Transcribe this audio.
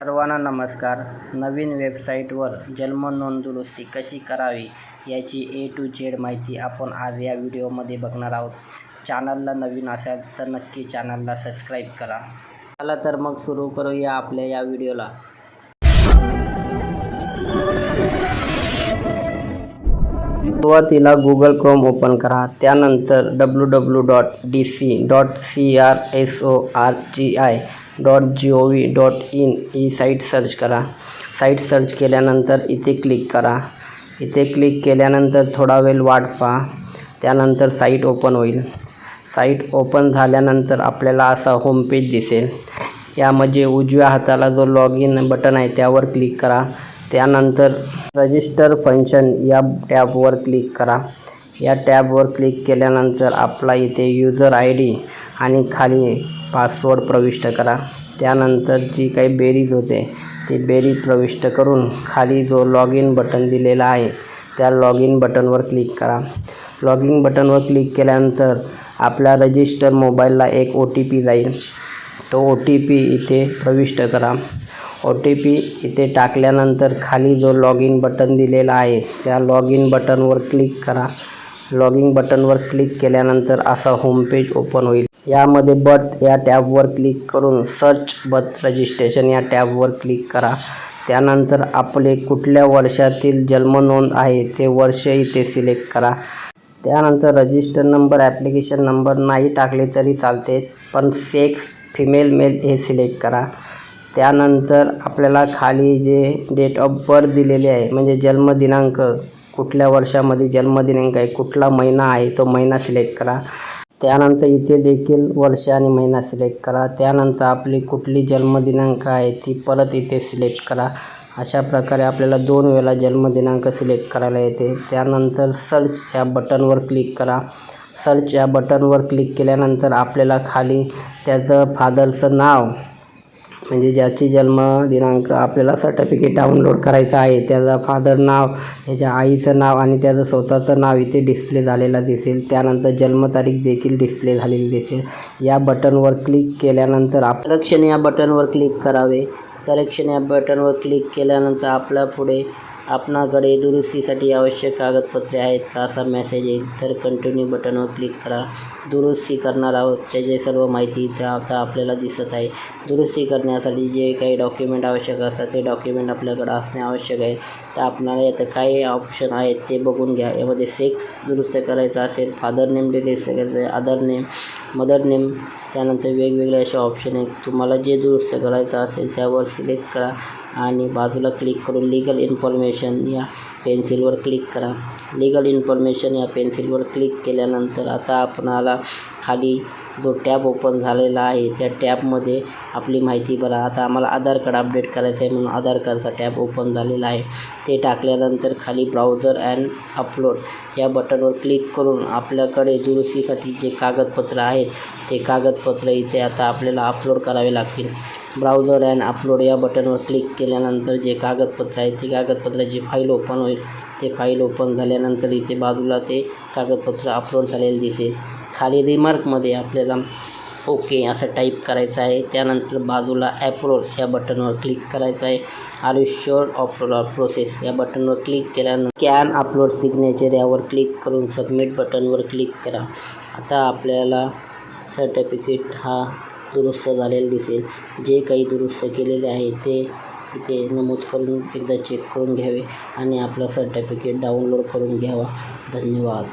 सर्वांना नमस्कार. नवीन वेबसाईटवर जन्म नोंद दुरुस्ती कशी करावी याची ए टू झेड माहिती आपण आज या व्हिडिओमध्ये बघणार आहोत. चॅनलला नवीन असाल तर नक्की चॅनलला सबस्क्राईब करा. चला तर मग सुरू करूया आपल्या या व्हिडिओला. सुरुवातीला गुगल क्रोम ओपन करा. त्यानंतर W W dot D C dot C R S O R G I dot G O V dot in he site search करा. साईट सर्च केल्यानंतर इथे क्लिक करा. इथे क्लिक केल्यानंतर थोडा वेळ वाट पहा. त्यानंतर साईट ओपन होईल. साईट ओपन झाल्यानंतर आपल्याला असा होमपेज दिसेल. यामध्ये उजव्या हाताला जो लॉग इन बटन आहे त्यावर क्लिक करा. त्यानंतर रजिस्टर फंक्शन या टॅबवर क्लिक करा. या टॅबवर क्लिक केल्यानंतर आपला इथे युजर आय डी आणि खाली पासवर्ड प्रविष्ट करा. त्यानंतर जी काही बेरीज होते ती बेरीज प्रविष्ट करून खाली जो लॉग इन बटन दिलेला आहे त्या लॉग इन बटनवर क्लिक करा. लॉग इन बटनवर क्लिक केल्यानंतर आपल्या रजिस्टर मोबाईलला एक ओ टी पी जाईल. तो ओ टी पी इथे प्रविष्ट करा. ओ टी पी इथे टाकल्यानंतर खाली जो लॉग इन बटन दिलेला आहे त्या लॉग इन बटनवर क्लिक करा. लॉगिंग बटनवर क्लिक केल्यानंतर असा होमपेज ओपन होईल. यामध्ये बर्थ या टॅबवर क्लिक करून सर्च बर्थ रजिस्ट्रेशन या टॅबवर क्लिक करा. त्यानंतर आपले कुठल्या वर्षातील जन्मनोंद आहे ते वर्ष इथे सिलेक्ट करा. त्यानंतर रजिस्टर नंबर ॲप्लिकेशन नंबर नाही टाकले तरी चालते पण सेक्स फिमेल मेल हे सिलेक्ट करा. त्यानंतर आपल्याला खाली जे डेट ऑफ बर्थ दिलेले आहे म्हणजे जन्मदिनांक कुठल्या वर्षामध्ये जन्मदिनांक आहे कुठला महिना आहे तो महिना सिलेक्ट करा. त्यानंतर इथे देखील वर्ष आणि महिना सिलेक्ट करा. त्यानंतर आपली कुठली जन्मदिनांक आहे ती परत इथे सिलेक्ट करा. अशा प्रकारे आपल्याला दोन वेळा जन्मदिनांक सिलेक्ट करायला येते. त्यानंतर सर्च या बटनवर क्लिक करा. सर्च या बटनवर क्लिक केल्यानंतर आपल्याला खाली त्याचं फादरचं नाव म्हणजे ज्याची जन्मदिनांक आपल्याला सर्टिफिकेट डाउनलोड करायचं आहे त्याचं फादर नाव त्याच्या आईचं नाव आणि त्याचं स्वतःचं नाव इथे डिस्प्ले झालेलं दिसेल. त्यानंतर जन्मतारीख देखील डिस्प्ले झालेली दिसेल. या बटनवर क्लिक केल्यानंतर आप करेक्शन या बटनवर क्लिक करावे. करेक्शन या बटनवर क्लिक केल्यानंतर आपल्या पुढे आपणाकडे दुरुस्तीसाठी आवश्यक कागदपत्रे आहेत का असा मेसेज येईल तर कंटिन्यू बटनवर क्लिक करा. दुरुस्ती करणार आहोत त्याचे सर्व माहिती इथे आता आपल्याला दिसत आहे. दुरुस्ती करण्यासाठी जे काही डॉक्युमेंट आवश्यक असतात ते डॉक्युमेंट आपल्याकडे असणे आवश्यक आहे. तर आपणाला यात काही ऑप्शन आहेत ते बघून घ्या. यामध्ये सेक्स दुरुस्त करायचं असेल फादर नेम डिलीट करायचं आहे आदर नेम मदर नेम त्यानंतर वेगवेगळे असे ऑप्शन आहेत. तुम्हाला जे दुरुस्त करायचं असेल त्यावर सिलेक्ट करा. आणि बाजूला क्लिक करून लिगल इन्फॉर्मेशन या पेन्सिलवर क्लिक करा. लिगल इन्फॉर्मेशन या पेन्सिलवर क्लिक केल्यानंतर आता आपणाला खाली जो टॅब ओपन झालेला आहे त्या टॅबमध्ये आपली माहिती भरा आता आम्हाला आधार कार्ड अपडेट करायचं आहे म्हणून आधार कार्डचा टॅब ओपन झालेला आहे. ते टाकल्यानंतर खाली ब्राउझर अँड अपलोड या बटनवर क्लिक करून आपल्याकडे दुरुस्तीसाठी जे कागदपत्र आहेत ते कागदपत्र इथे आता आपल्याला अपलोड करावे लागतील. ब्राउझर अँड अपलोड या बटनवर क्लिक केल्यानंतर जे कागदपत्र आहे ती कागदपत्राची फाईल ओपन होईल. ते फाईल ओपन झाल्यानंतर इथे बाजूला ते कागदपत्र अपलोड झालेले दिसेल. खाली रिमार्कमध्ये आपल्याला ओके असं टाईप करायचं आहे. त्यानंतर बाजूला ॲप्रोल या बटनवर क्लिक करायचं आहे. Are you sure or process या बटनवर क्लिक केल्यानंतर कॅन अपलोड सिग्नेचर यावर क्लिक करून सबमिट बटनवर क्लिक करा. आता आपल्याला सर्टिफिकेट हा दुरुस्त झालेला दिसेल. जे काही दुरुस्त केलेले आहे ते इथे नमूद करून एकदा चेक करून घ्यावे आणि आपलं सर्टिफिकेट डाउनलोड करून घ्यावा. धन्यवाद.